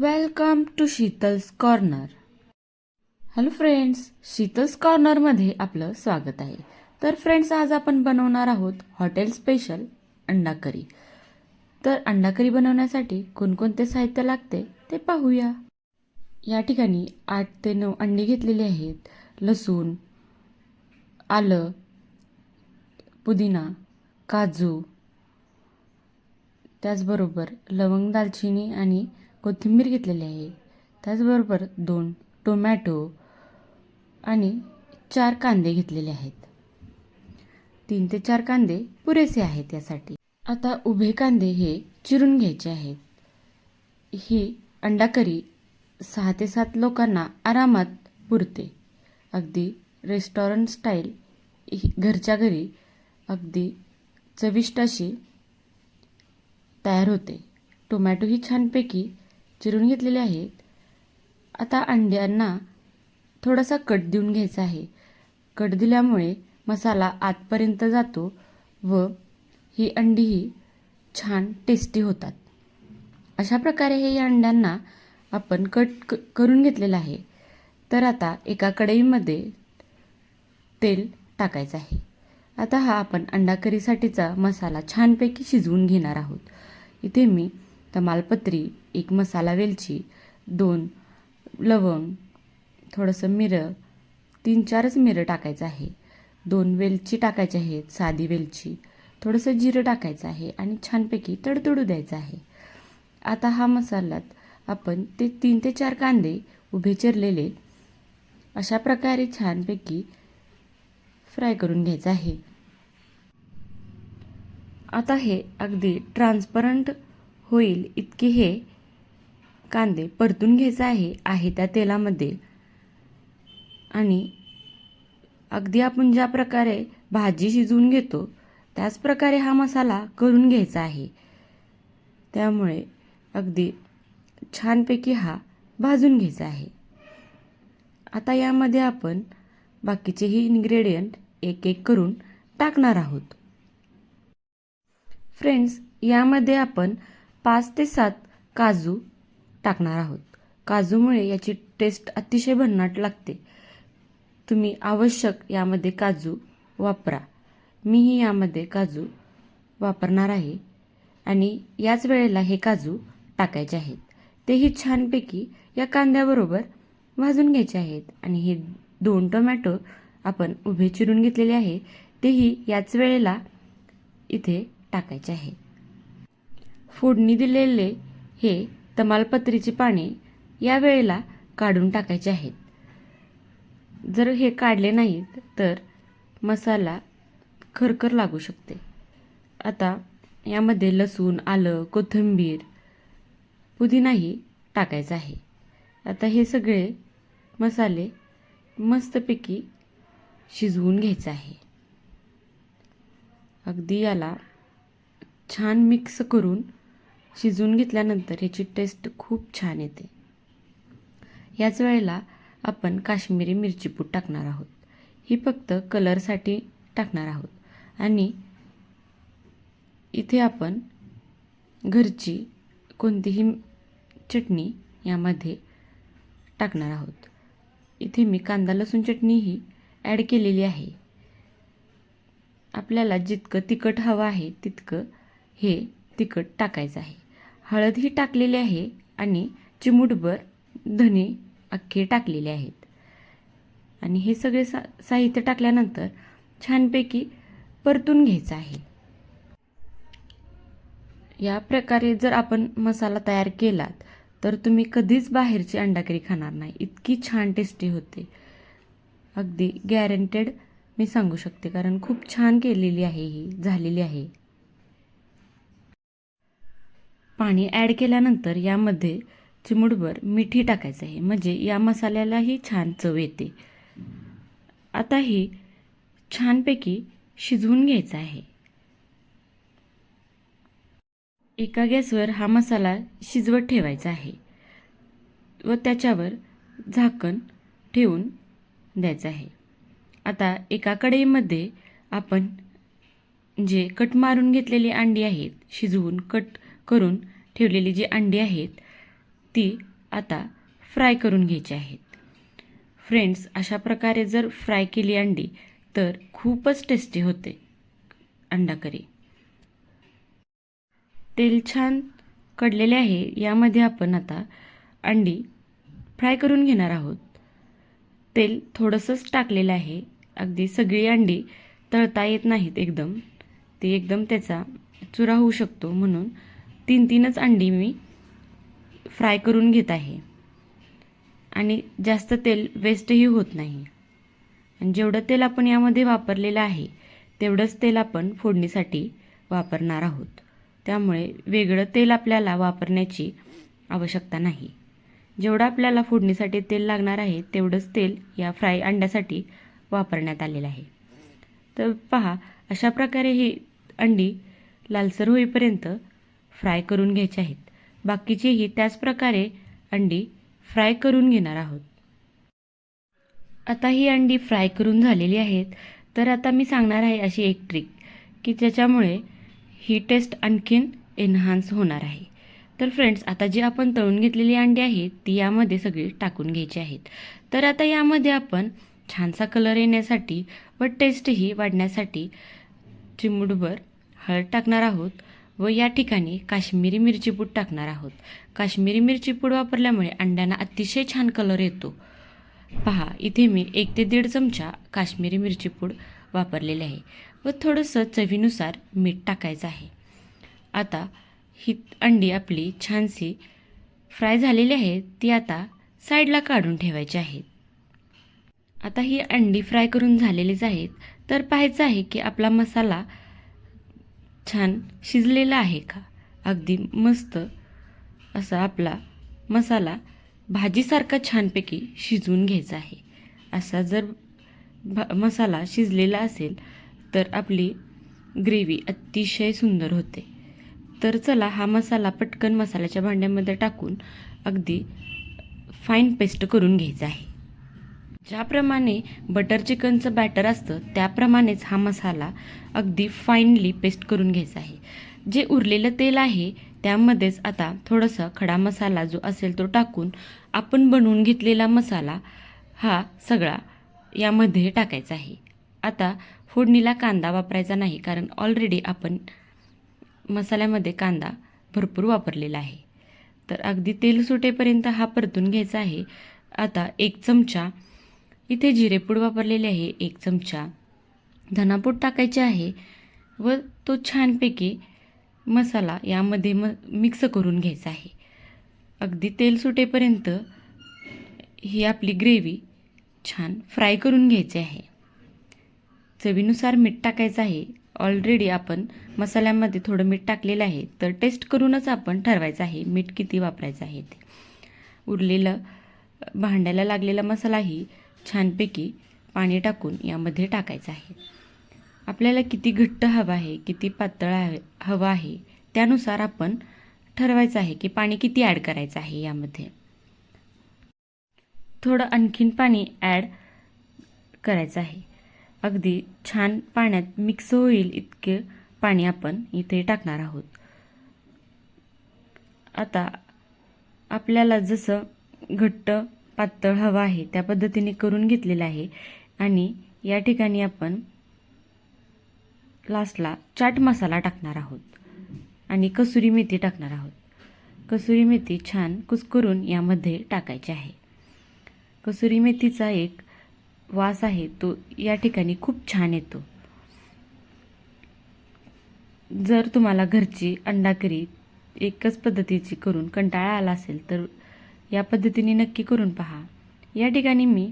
Welcome to Sheetal's corner hello friends Sheetal's कॉर्नरमध्ये आपलं स्वागत आहे. तर फ्रेंड्स आज आपण बनवणार आहोत हॉटेल स्पेशल अंडा करी तर अंडा करी बनवण्यासाठी कोणकोणते साहित्य लागते ते पाहूया. या ठिकाणी आठ ते नऊ अंडी घेतलेली आहेत. लसूण आलं पुदिना काजू त्याचबरोबर लवंग दालचिनी आणि कोथिंबीर घेतलेली आहे. त्याचबरोबर दोन टोमॅटो आणि चार कांदे घेतलेले आहेत. तीन ते चार कांदे पुरेसे आहेत यासाठी. आता उभे कांदे हे चिरून घ्यायचे आहेत. ही अंडा करी सहा ते सात लोकांना आरामात पुरते. अगदी रेस्टॉरंट स्टाईल ही घरच्या घरी अगदी चविष्ट अशी तयार होते. टोमॅटो ही छानपैकी चिरून घेतलेले आहेत आता अंड्यांना थोडासा कट देऊन घ्यायचा आहे. कट दिल्यामुळे मसाला आतपर्यंत जातो व ही अंडीही छान टेस्टी होतात. अशा प्रकारे हे या अंड्यांना आपण कट क करून घेतलेलं आहे. तर आता एका कढईमध्ये तेल टाकायचं आहे. आता हा आपण अंडा करीसाठीचा मसाला छानपैकी शिजवून घेणार आहोत. इथे मी तमालपत्री एक मसाला वेलची दोन लवंग थोडंसं मिरं तीन चारच मिरं टाकायचं आहे. दोन वेलची टाकायची आहेत साधी वेलची. थोडंसं जिरं टाकायचं आहे आणि छानपैकी तडतडू द्यायचं आहे. आता हा मसाल्यात आपण ते तीन ते चार कांदे उभे चिरलेले अशा प्रकारे छानपैकी फ्राय करून घ्यायचं आहे. आता हे अगदी ट्रान्सपरंट होईल इतके हे कांदे परतून घ्यायचं आहे आहे त्या तेलामध्ये. आणि अगदी आपण ज्या प्रकारे भाजी शिजवून घेतो त्याच प्रकारे हा मसाला करून घ्यायचा आहे. त्यामुळे अगदी छानपैकी हा भाजून घ्यायचा आहे. आता यामध्ये आपण बाकीचेही इन्ग्रेडियंट एक एक करून टाकणार आहोत. फ्रेंड्स यामध्ये आपण पाच ते सात काजू टाकणार आहोत. काजूमुळे याची टेस्ट अतिशय भन्नाट लागते. तुम्ही आवश्यक यामध्ये काजू वापरा. मीही यामध्ये काजू वापरणार आहे आणि याच वेळेला हे काजू टाकायचे आहेत. तेही छानपैकी या कांद्याबरोबर भाजून घ्यायचे आहेत आणि हे दोन टोमॅटो आपण उभे चिरून घेतलेले आहे. तेही याच वेळेला इथे टाकायचे आहे फोडणी दिलेले हे तमालपत्रीची पाने या वेळेला काढून टाकायचे आहेत. जर हे काढले नाहीत तर मसाला खरखर लागू शकते. आता यामध्ये लसूण आलं कोथिंबीर पुदिनाही टाकायचा आहे. आता हे सगळे मसाले मस्तपैकी शिजवून घ्यायचं आहे. अगदी याला छान मिक्स करून शिजवून घेतल्यानंतर ह्याची टेस्ट खूप छान येते. याच वेळेला आपण काश्मीरी मिरचीपूट टाकणार आहोत. ही फक्त कलरसाठी टाकणार आहोत. आणि इथे आपण घरची कोणतीही चटणी यामध्ये टाकणार आहोत. इथे मी कांदा लसूण चटणीही ॲड केलेली आहे. आपल्याला जितकं तिखट हवं आहे तितकं हे तिखट टाकायचं आहे. हळदही टाकलेली आहे आणि चिमूटभर धने अख्खे टाकलेले आहेत. आणि हे सगळे सा साहित्य टाकल्यानंतर छानपैकी परतून घ्यायचं आहे. या प्रकारे जर आपण मसाला तयार केलात तर तुम्ही कधीच बाहेरची अंडाकरी खाणार नाही. इतकी छान टेस्टी होते. अगदी गॅरंटेड मी सांगू शकते कारण खूप छान केलेली आहे ही झालेली आहे. पाणी ॲड केल्यानंतर यामध्ये चिमूटभर मिठी टाकायचं आहे. म्हणजे या मसाल्यालाही छान चव येते. आता ही छानपैकी शिजवून घ्यायचं आहे. एका गॅसवर हा मसाला शिजवत ठेवायचा आहे व त्याच्यावर झाकण ठेवून द्यायचं आहे. आता एका कढईमध्ये आपण जे कट मारून घेतलेली अंडी आहेत शिजवून कट करून ठेवलेली जी अंडी आहेत ती आता फ्राय करून घ्यायची आहेत. फ्रेंड्स अशा प्रकारे जर फ्राय केली अंडी तर खूपच टेस्टी होते अंडा करी तेल छान कडलेले आहे यामध्ये आपण आता अंडी फ्राय करून घेणार आहोत. तेल थोडंसंच टाकलेलं आहे अगदी सगळी अंडी तळता येत नाहीत एकदम. ते एकदम त्याचा चुरा होऊ शकतो म्हणून तीन तीनच अंडी मी फ्राय करून घेत आहे. आणि जास्त तेल वेस्टही होत नाही. आणि जेवढं तेल आपण यामध्ये वापरलेलं आहे तेवढंच तेल आपण फोडणीसाठी वापरणार आहोत. त्यामुळे वेगळं तेल आपल्याला वापरण्याची आवश्यकता नाही. जेवढं आपल्याला फोडणीसाठी तेल लागणार आहे तेवढंच तेल या फ्राय अंड्यासाठी वापरण्यात आलेलं आहे. तर पहा अशा प्रकारे ही अंडी लालसर होईपर्यंत फ्राय करून घ्यायचे आहेत. बाकीचीही त्याच प्रकारे अंडी फ्राय करून घेणार आहोत. आता ही अंडी फ्राय करून झालेली आहेत. तर आता मी सांगणार आहे अशी एक ट्रिक की ज्याच्यामुळे ही टेस्ट आणखीन एन्हान्स होणार आहे. तर फ्रेंड्स आता जी आपण तळून घेतलेली अंडी आहेत ती यामध्ये सगळी टाकून घ्यायची आहेत. तर आता यामध्ये आपण छानसा कलर येण्यासाठी व टेस्टही वाढण्यासाठी चिमूटभर हळद टाकणार आहोत. व या ठिकाणी काश्मीरी मिरची पूड टाकणार आहोत. काश्मीरी मिरची पूड वापरल्यामुळे अंड्यांना अतिशय छान कलर येतो. पहा इथे मी एक ते दीड चमचा काश्मीरी मिरची पूड वापरलेली आहे व थोडंसं चवीनुसार मीठ टाकायचं आहे. आता ही अंडी आपली छानशी फ्राय झालेली आहे ती आता साईडला काढून ठेवायची आहेत आता ही अंडी फ्राय करून झालेलीच आहेत. तर पाहायचं आहे की आपला मसाला छान शिजलेला आहे का? अगदी मस्त असा आपला मसाला भाजीसारखा छानपैकी शिजवून घ्यायचा आहे. असा जर भा मसाला शिजलेला असेल तर आपली ग्रेव्ही अतिशय सुंदर होते. तर चला हा मसाला पटकन मसाल्याच्या भांड्यामध्ये टाकून अगदी फाईन पेस्ट करून घ्यायचा आहे. ज्याप्रमाणे बटर चिकनचं बॅटर असतं त्याप्रमाणेच हा मसाला अगदी फाईनली पेस्ट करून घ्यायचा आहे. जे उरलेलं तेल आहे त्यामध्येच आता थोडंसं खडा मसाला जो असेल तो टाकून आपण बनवून घेतलेला मसाला हा सगळा यामध्ये टाकायचा आहे. आता फोडणीला कांदा वापरायचा नाही कारण ऑलरेडी आपण मसाल्यामध्ये कांदा भरपूर वापरलेला आहे. तर अगदी तेल सुटेपर्यंत हा परतून घ्यायचा आहे. आता एक चमचा इथे जिरेपूड वापरलेले आहे एक चमचा. धनापूड टाकायचे आहे व तो छानपैकी मसाला यामध्ये म मिक्स करून घ्यायचा आहे. अगदी तेल सुटेपर्यंत ही आपली ग्रेव्ही छान फ्राय करून घ्यायची आहे. चवीनुसार मीठ टाकायचं आहे. ऑलरेडी आपण मसाल्यामध्ये थोडं मीठ टाकलेलं आहे. तर टेस्ट करूनच आपण ठरवायचं आहे मीठ किती वापरायचं आहे ते. उरलेलं भांड्याला लागलेला मसालाही छानपैकी पाणी टाकून यामध्ये टाकायचं आहे. आपल्याला किती घट्ट हवं आहे किती पातळ आहे हवं आहे त्यानुसार आपण ठरवायचं आहे की पाणी किती ॲड करायचं आहे यामध्ये. थोडं आणखीन पाणी ॲड करायचं आहे. अगदी छान पाण्यात मिक्स होईल इतके पाणी आपण इथे टाकणार आहोत. आता आपल्याला जसं घट्ट पातळ हवा आहे त्या पद्धतीने करून घेतलेलं आहे. आणि या ठिकाणी आपण लास्टला चाट मसाला टाकणार आहोत. आणि कसुरी मेथी टाकणार आहोत. कसुरी मेथी छान कुस्करून यामध्ये टाकायची आहे. कसुरी मेथीचा एक वास आहे तो या ठिकाणी खूप छान येतो. जर तुम्हाला घरची अंडाकरी एकच पद्धतीची करून कंटाळा आला असेल तर या पद्धतीने नक्की करून पहा. या ठिकाणी मी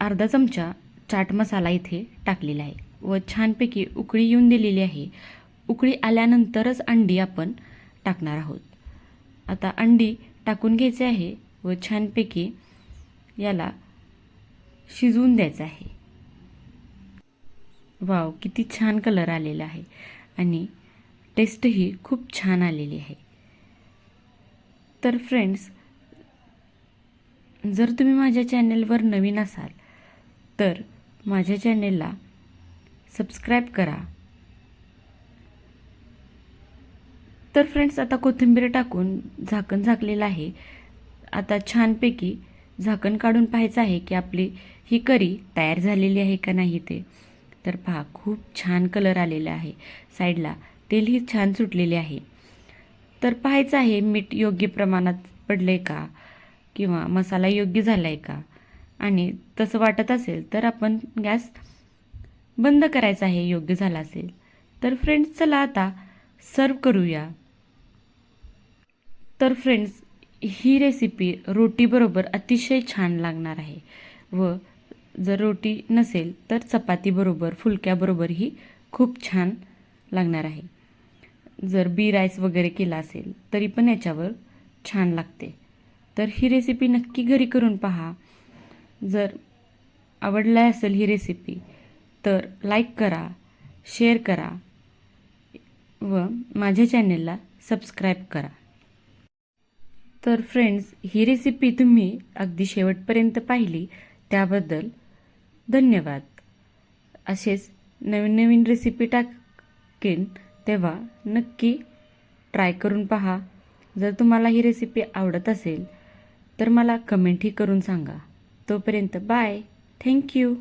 अर्धा चमचा चाट मसाला इथे टाकलेला आहे व छानपैकी उकळी येऊन दिलेली आहे. उकळी आल्यानंतरच अंडी आपण टाकणार आहोत. आता अंडी टाकून घ्यायचे आहे व छानपैकी याला शिजवून द्यायचं आहे. वाव किती छान कलर आलेला आहे आणि टेस्टही खूप छान आलेली आहे. तर फ्रेंड्स जर तुम्ही माझ्या चॅनेलवर नवीन असाल तर माझ्या चॅनेलला सबस्क्राईब करा. तर फ्रेंड्स आता कोथिंबीर टाकून झाकण झाकलेलं आहे. आता छानपैकी झाकण काढून पाहायचं आहे की आपली ही करी तयार झालेली आहे का नाही ते तर पहा खूप छान कलर आलेला आहे. साईडला तेलही छान सुटलेले आहे. तर पाहायचं आहे मीठ योग्य प्रमाणात पडलं आहे का? किंवा मसाला योग्य झाला आहे का? आणि तसं वाटत असेल तर आपण गॅस बंद करायचा आहे योग्य झाला असेल तर फ्रेंड्स चला आता सर्व करूया. तर फ्रेंड्स ही रेसिपी रोटीबरोबर अतिशय छान लागणार आहे. व जर रोटी नसेल तर चपातीबरोबर फुलक्याबरोबरही खूप छान लागणार आहे. जर बी राईस वगैरे केला असेल तरी पण याच्यावर छान लागते. तर ही रेसिपी नक्की घरी करून पहा. जर आवडला असेल ही रेसिपी तर लाईक करा शेअर करा व माझ्या चॅनेलला सबस्क्राईब करा. तर फ्रेंड्स ही रेसिपी तुम्ही अगदी शेवटपर्यंत पाहिली त्याबद्दल धन्यवाद. असेच नवीन नवीन रेसिपी टाकेन तेव्हा नक्की ट्राय करून पहा. जर तुम्हाला ही रेसिपी आवडत असेल तर मला कमेंटही करून सांगा. तोपर्यंत बाय थँक्यू